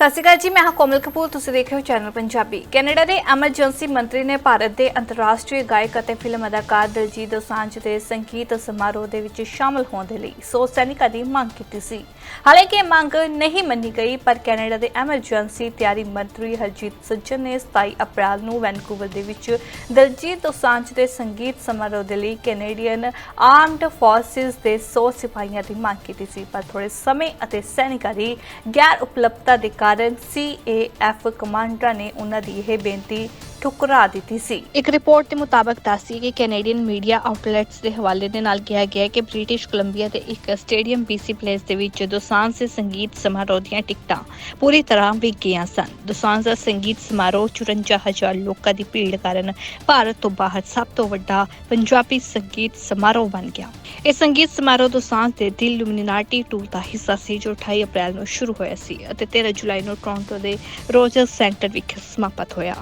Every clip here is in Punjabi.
ਸਤਿ ਸ਼੍ਰੀ ਅਕਾਲ ਜੀ, ਮੈਂ ਹਾਂ ਕੋਮਲ ਕਪੂਰ, ਤੁਸੀਂ ਦੇਖ ਰਹੇ ਹੋ ਚੈਨਲ ਪੰਜਾਬੀ। ਕੈਨੇਡਾ ਦੇ ਐਮਰਜੈਂਸੀ ਮੰਤਰੀ ਨੇ ਭਾਰਤ ਦੇ ਅੰਤਰਰਾਸ਼ਟਰੀ ਗਾਇਕ ਅਤੇ ਫਿਲਮ ਅਦਾਕਾਰ ਦਲਜੀਤ ਦੋਸਾਂਝ ਦੇ ਸੰਗੀਤ ਸਮਾਰੋਹ ਦੇ ਵਿੱਚ ਸ਼ਾਮਲ ਹੋਣ ਦੇ ਲਈ ਸੌ ਸੈਨਿਕਾਂ ਦੀ ਮੰਗ ਕੀਤੀ ਸੀ। ਹਾਲਾਂਕਿ ਇਹ ਮੰਗ ਨਹੀਂ ਮੰਨੀ ਗਈ, ਪਰ ਕੈਨੇਡਾ ਦੇ ਐਮਰਜੈਂਸੀ ਤਿਆਰੀ ਮੰਤਰੀ ਹਰਜੀਤ ਸੱਜਣ ਨੇ 27 ਅਪ੍ਰੈਲ ਨੂੰ ਵੈਨਕੂਵਰ ਦੇ ਵਿੱਚ ਦਲਜੀਤ ਦੋਸਾਂਝ ਦੇ ਸੰਗੀਤ ਸਮਾਰੋਹ ਦੇ ਲਈ ਕੈਨੇਡੀਅਨ ਆਰਮਡ ਫੋਰਸਿਸ ਦੇ 100 ਸਿਪਾਹੀਆਂ ਦੀ ਮੰਗ ਕੀਤੀ ਸੀ, ਪਰ ਥੋੜੇ ਸਮੇਂ ਅਤੇ ਸੈਨਿਕਾਂ ਦੀ ਗੈਰ ਉਪਲਬਧਤਾ ਦੇ ਕਾਰਨ ਕਾਰਨ ਸੀਏਐਫ ਕਮਾਂਡਰਾਂ ਨੇ ਉਹਨਾਂ ਦੀ ਇਹ ਬੇਨਤੀ ਠੁਕਰਾ ਦਿੱਤੀ ਸੀ। ਇੱਕ ਰਿਪੋਰਟ ਦੇ ਮੁਤਾਬਕ ਦੱਸੀ ਕਿ ਕੈਨੇਡੀਅਨ ਮੀਡੀਆ ਆਊਟਲੈਟਸ ਦੇ ਹਵਾਲੇ ਦੇ ਨਾਲ ਕਿਹਾ ਗਿਆ ਹੈ ਕਿ ਬ੍ਰਿਟਿਸ਼ ਕੋਲੰਬੀਆ ਦੇ ਇੱਕ ਸਟੇਡੀਅਮ BC ਪਲੇਸ ਦੇ ਵਿੱਚ ਦੋਸਾਂਝ ਦੇ ਸੰਗੀਤ ਸਮਾਰੋਹ ਦੀਆਂ ਟਿਕਟਾਂ ਪੂਰੀ ਤਰ੍ਹਾਂ ਵਿਕ ਗਈਆਂ ਸਨ। ਦੋਸਾਂਝ ਦਾ ਸੰਗੀਤ ਸਮਾਰੋਹ 54000 ਲੋਕਾਂ ਦੀ ਭੀੜ ਕਾਰਨ ਭਾਰਤ ਤੋਂ ਬਾਹਰ ਸਭ ਤੋਂ ਵੱਡਾ ਪੰਜਾਬੀ ਸੰਗੀਤ ਸਮਾਰੋਹ ਬਣ ਗਿਆ। ਇਹ ਸੰਗੀਤ ਸਮਾਰੋਹ ਦੋਸਾਂਝ ਦੇ ਦਿਲ ਲੂਮੀਨਾਟੀ ਟੂਰ ਦਾ ਹਿੱਸਾ ਸੀ, ਜੋ 28 ਅਪ੍ਰੈਲ ਨੂੰ ਸ਼ੁਰੂ ਹੋਇਆ ਸੀ ਅਤੇ 13 ਜੁਲਾਈ ਨੂੰ ਟੋਰਾਂਟੋ ਦੇ ਰੋਜਰਸ ਸੈਂਟਰ ਵਿਖੇ ਸਮਾਪਤ ਹੋਇਆ।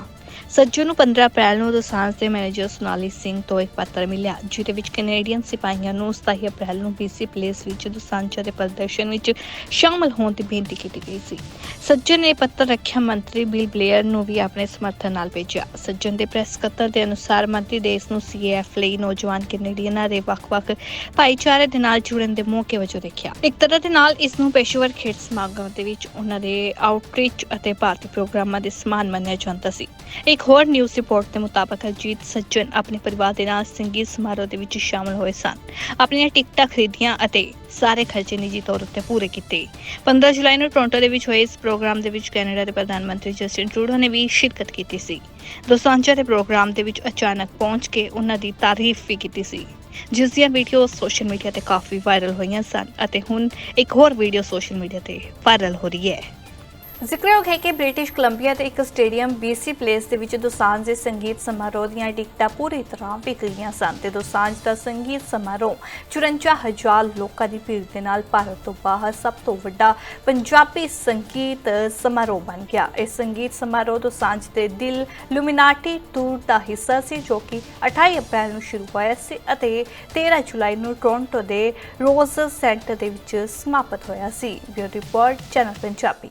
ਸੱਜੂ ਨੂੰ 15 ਅਪ੍ਰੈਲ ਨੂੰ ਦੋਸਾਂਸ ਦੇ ਮੈਨੇਜਰ ਸੋਨਾਲੀ ਸਿੰਘ ਤੋਂ ਇੱਕ ਪੱਤਰ ਮਿਲਿਆ, ਜਿਹਦੇ ਵਿੱਚ ਕੈਨੇਡੀਅਨ ਸਿਪਾਹੀਆਂ ਨੂੰ 27 ਅਪ੍ਰੈਲ ਨੂੰ BC ਪਲੇਸ ਵਿੱਚ ਦੋਸਾਂਝ ਦੇ ਪ੍ਰਦਰਸ਼ਨ ਵਿੱਚ ਸ਼ਾਮਲ ਹੋਣ ਦੀ ਬੇਨਤੀ ਕੀਤੀ ਗਈ ਸੀ। ਸੱਜਣ ਨੇ ਪੱਤਰ ਰੱਖਿਆ, ਮੰਤਰੀ ਬਿਲ ਬਲੇਅਰ ਨੂੰ ਵੀ ਆਪਣੇ ਸਮਰਥਨ ਨਾਲ ਭੇਜਿਆ। ਸੱਜਣ ਦੇ ਪ੍ਰੈਸ ਸਕੱਤਰ ਦੇ ਅਨੁਸਾਰ ਮੰਤਰੀ ਦੇਸ਼ ਨੂੰ CAF ਲਈ ਨੌਜਵਾਨ ਕੈਨੇਡੀਅਨਾਂ ਦੇ ਵੱਖ-ਵੱਖ ਭਾਈਚਾਰੇ ਦੇ ਨਾਲ ਜੁੜਨ ਦੇ ਮੌਕੇ ਵਜੋਂ ਦੇਖਿਆ। ਇੱਕ ਤਰ੍ਹਾਂ ਦੇ ਨਾਲ ਇਸ ਨੂੰ ਪੇਸ਼ੇਵਰ ਖੇਡ ਸਮਾਗਮ ਦੇ ਵਿੱਚ ਉਹਨਾਂ ਦੇ ਆਊਟਰੀਚ ਅਤੇ ਭਾਰਤੀ ਪ੍ਰੋਗਰਾਮਾਂ ਦੇ ਸਮਾਨ ਮੰਨਿਆ ਜਾਂਦਾ ਸੀ। ਇੱਕ ਹੋਰ ਨਿਊਜ਼ ਰਿਪੋਰਟ ਦੇ ਮੁਤਾਬਕ ਅਜੀਤ ਸੱਜਣ ਆਪਣੇ ਪਰਿਵਾਰ ਦੇ ਨਾਲ ਸੰਗੀਤ ਸਮਾਰੋਹ ਦੇ ਵਿੱਚ ਸ਼ਾਮਲ ਹੋਏ ਸਨ। ਆਪਣੀਆਂ ਟਿਕਟਾਂ ਖਰੀਦੀਆਂ ਅਤੇ ਸਾਰੇ ਖਰਚੇ ਨਿੱਜੀ ਤੌਰ ਉੱਤੇ ਪੂਰੇ ਕੀਤੇ। 15 ਜੁਲਾਈ ਨੂੰ ਟੋਰਾਂਟੋ ਦੇ ਵਿੱਚ ਹੋਏ ਇਸ ਪ੍ਰੋਗਰਾਮ ਦੇ ਵਿੱਚ ਕੈਨੇਡਾ ਦੇ ਪ੍ਰਧਾਨ ਮੰਤਰੀ ਜਸਟਿਨ ਟਰੂਡੋ ਨੇ ਵੀ ਸ਼ਿਰਕਤ ਕੀਤੀ ਸੀ। ਦੋਸਾਂਝਾ ਦੇ ਪ੍ਰੋਗਰਾਮ ਦੇ ਵਿੱਚ ਅਚਾਨਕ ਪਹੁੰਚ ਕੇ ਉਹਨਾਂ ਦੀ ਤਾਰੀਫ ਵੀ ਕੀਤੀ ਸੀ। ਜਿਸ ਦੀਆਂ ਵੀਡੀਓ ਸੋਸ਼ਲ ਮੀਡੀਆ ਤੇ ਕਾਫੀ ਵਾਇਰਲ ਹੋਈਆਂ ਸਨ ਅਤੇ ਹੁਣ ਇੱਕ ਹੋਰ ਵੀਡੀਓ ਸੋਸ਼ਲ ਮੀਡੀਆ ਤੇ ਵਾਇਰਲ ਹੋ ਰਹੀ ਹੈ। ਜ਼ਿਕਰਯੋਗ ਹੈ ਕਿ ਬ੍ਰਿਟਿਸ਼ ਕੋਲੰਬੀਆ ਦੇ ਇੱਕ ਸਟੇਡੀਅਮ BC ਪਲੇਸ ਦੇ ਵਿੱਚ ਦੋਸਾਂਝ ਦੇ ਸੰਗੀਤ ਸਮਾਰੋਹ ਦੀਆਂ ਟਿਕਟਾਂ ਪੂਰੀ ਤਰ੍ਹਾਂ ਵਿਕ ਗਈਆਂ ਸਨ ਤੇ ਦੋਸਾਂਝ ਦਾ ਸੰਗੀਤ ਸਮਾਰੋਹ 54000 ਲੋਕਾਂ ਦੀ ਭੀੜ ਦੇ ਨਾਲ ਭਾਰਤ ਤੋਂ ਬਾਹਰ ਸਭ ਤੋਂ ਵੱਡਾ ਪੰਜਾਬੀ ਸੰਗੀਤ ਸਮਾਰੋਹ ਬਣ ਗਿਆ। ਇਹ ਸੰਗੀਤ ਸਮਾਰੋਹ ਦੋਸਾਂਝ ਦੇ ਦਿਲ ਲੂਮੀਨਾਟੀ ਟੂਰ ਦਾ ਹਿੱਸਾ ਸੀ ਜੋ ਕਿ 28 ਅਪ੍ਰੈਲ ਨੂੰ ਸ਼ੁਰੂ ਹੋਇਆ ਸੀ ਅਤੇ 13 ਜੁਲਾਈ ਨੂੰ ਟੋਰਾਂਟੋ ਦੇ ਰੋਜ਼ਰਸ ਸੈਂਟਰ ਦੇ ਵਿੱਚ ਸਮਾਪਤ ਹੋਇਆ ਸੀ। Beauty report, channel Punjabi.